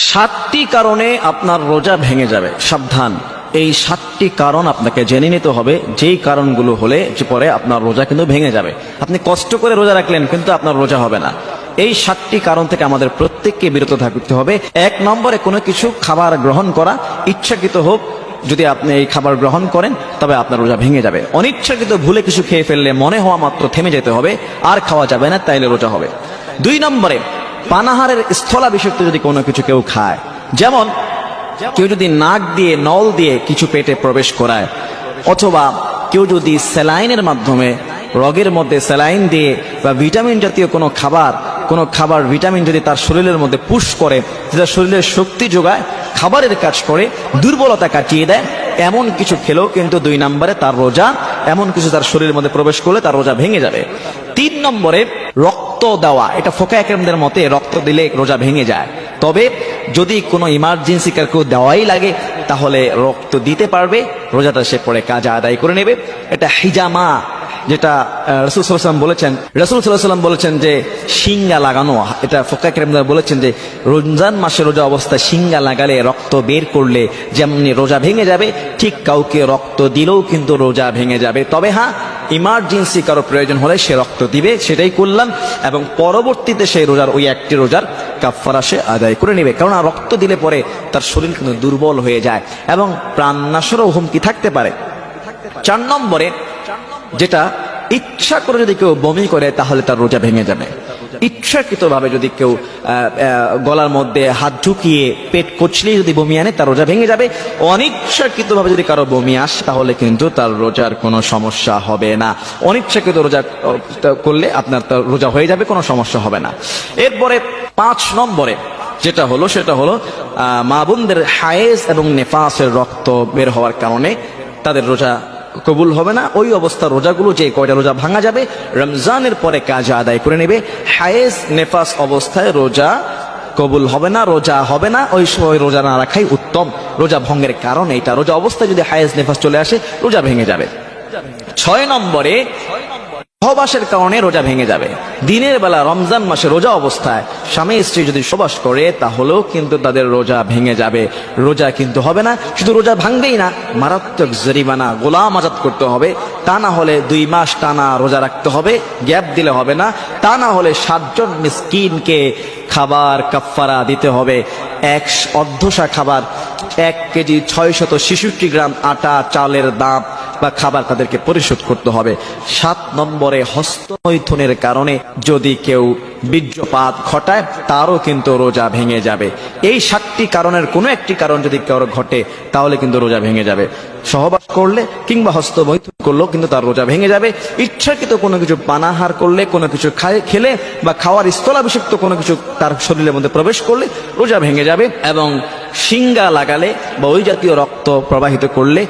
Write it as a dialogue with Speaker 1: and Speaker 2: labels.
Speaker 1: সাতটি কারণে আপনার রোজা ভেঙে যাবে। সাবধান। এই সাতটি কারণ আপনাকে জেনে নিতে হবে। যেই কারণগুলো হলে যে পরে আপনার রোজা কিন্তু ভেঙে যাবে। আপনি কষ্ট করে রোজা রাখলেন, কিন্তু আপনার রোজা হবে না। এই সাতটি কারণ থেকে আমাদের প্রত্যেককে বিরত থাকতে হবে। এক নম্বরে কোনো কিছু খাবার গ্রহণ করা। ইচ্ছাকৃত হোক, যদি আপনি এই খাবার গ্রহণ করেন, তবে আপনার রোজা ভেঙে যাবে। অনিচ্ছাকৃত ভুলে কিছু খেয়ে ফেললে মনে হওয়া মাত্র থেমে যেতে হবে। আর খাওয়া যাবে না, তাইলে রোজা হবে। দুই নম্বরে পানাহারের স্থলাভিষিক্ত যদি কোনো কিছু কেউ খায়, যেমন কেউ যদি নাক দিয়ে, নল দিয়ে কিছু পেটে প্রবেশ করায়, অথবা কেউ যদি স্যালাইনের মাধ্যমে রগের মধ্যে স্যালাইন দিয়ে বা ভিটামিন জাতীয় কোনো খাবার কোনো খাবার ভিটামিন যদি তার শরীরের মধ্যে পুশ করে যেটা শরীরের শক্তি যোগায়, খাবারের কাজ করে, দুর্বলতা কাটিয়ে দেয়, এমন কিছু খেলেও কিন্তু দুই নম্বরে তার রোজা, এমন কিছু তার শরীরের মধ্যে প্রবেশ করলে তার রোজা ভেঙে যাবে। তিন নম্বরে রক্ত দেওয়া, এটা ফোকা একরমদের মতে রক্ত দিলে রোজা ভেঙে যায়। তবে যদি কোনো ইমার্জেন্সি কার কেউ দেওয়াই লাগে, তাহলে রক্ত দিতে পারবে, রোজাটা সে পরে কাজ আদায় করে নেবে। এটা হিজামা, যেটা রসুল সাল্লাম বলেছেন। রসুল সাল্লাম বলেছেন যে শিঙ্গা লাগানো, এটা ফোকা কেরামদার বলেছেন যে রমজান মাসে রোজা অবস্থায় শিঙ্গা লাগালে রক্ত বের করলে যেমনি রোজা ভেঙে যাবে, ঠিক কাউকে রক্ত দিলেও কিন্তু রোজা ভেঙে যাবে। তবে হ্যাঁ ইমার্জেন্সি কারও প্রয়োজন হলে সে রক্ত দিবে, সেটাই করলাম, এবং পরবর্তীতে সেই রোজার, ওই একটি রোজার কাফারা সে আদায় করে নেবে। কারণ রক্ত দিলে পরে তার শরীর কিন্তু দুর্বল হয়ে যায়, এবং প্রাণনাশেরও হুমকি থাকতে পারে। চার নম্বরে, যেটা ইচ্ছা করে যদি কেউ বমি করে, তাহলে তার রোজা ভেঙে যাবে। ইচ্ছাকৃতভাবে যদি কেউ গলার মধ্যে হাত ঢুকিয়ে পেট কচলিয়ে যদি বমি আনে, তার রোজা ভেঙে যাবে। অনিচ্ছাকৃতভাবে যদি কারও বমি আসে, তাহলে কিন্তু তার রোজার কোনো সমস্যা হবে না। অনিচ্ছাকৃত রোজা করলে আপনার তার রোজা হয়ে যাবে, কোনো সমস্যা হবে না। এরপরে পাঁচ নম্বরে যেটা হলো, সেটা হলো মা বোনদের হায়েজ এবং নেফাসের রক্ত বের হওয়ার কারণে তাদের রোজা কবুল হবে না। ওই অবস্থা রোজাগুলো যে কয়টা রোজা ভাঙা যাবে, রমজানের পরে কাজ আদায় করে নেবে। হায়েজ, নেফাস অবস্থায় রোজা কবুল হবে না, রোজা হবে না। ওই সময় রোজা না রাখাই উত্তম। রোজা ভঙ্গের কারণ এটা রোজা অবস্থায় যদি হায়েজ, নেফাস চলে আসে, রোজা ভেঙে যাবে। ছয় নম্বরে সহবাসের কারণে রোজা ভেঙে যাবে। দিনের বেলা রমজান মাসে রোজা অবস্থায় স্বামী স্ত্রী যদি সহবাস করে, তাহলেও কিন্তু তাদের রোজা ভেঙে যাবে। রোজা কিন্তু হবে না, শুধু রোজা ভাঙবেই না, মারাত্মক জরিমানা, গোলাম আজাদ করতে হবে। তা না হলে দুই মাস টানা রোজা রাখতে হবে, গ্যাপ দিলে হবে না। তা না হলে সাতজন মিসকিনকে খাবার কাফারা দিতে হবে। এক অর্ধশা খাবার, এক কেজি ছয় শত ছেষট্টি গ্রাম আটা চালের দাম বা খাবার তাদেরকে পরিশোধ করতে হবে। সাত নম্বরে হস্তমৈথুনের কারণে যদি কেউ বীর্যপাত ঘটায়, তারও কিন্তু রোজা ভেঙে যাবে। এই সাতটি কারণের কোনো একটি কারণ যদি কারও ঘটে, তাহলে কিন্তু রোজা ভেঙে যাবে। সহবাস করলে কিংবা হস্তমৈথুন করলেও কিন্তু তার রোজা ভেঙে যাবে। ইচ্ছাকৃত কোনো কিছু পানাহার করলে, কোনো কিছু খেলে বা খাওয়ার স্থলাভিষিক্ত কোনো কিছু তার শরীরের মধ্যে প্রবেশ করলে রোজা ভেঙে যাবে এবং সিঙ্গা লাগালে বা ওই জাতীয় রক্ত প্রবাহিত করলে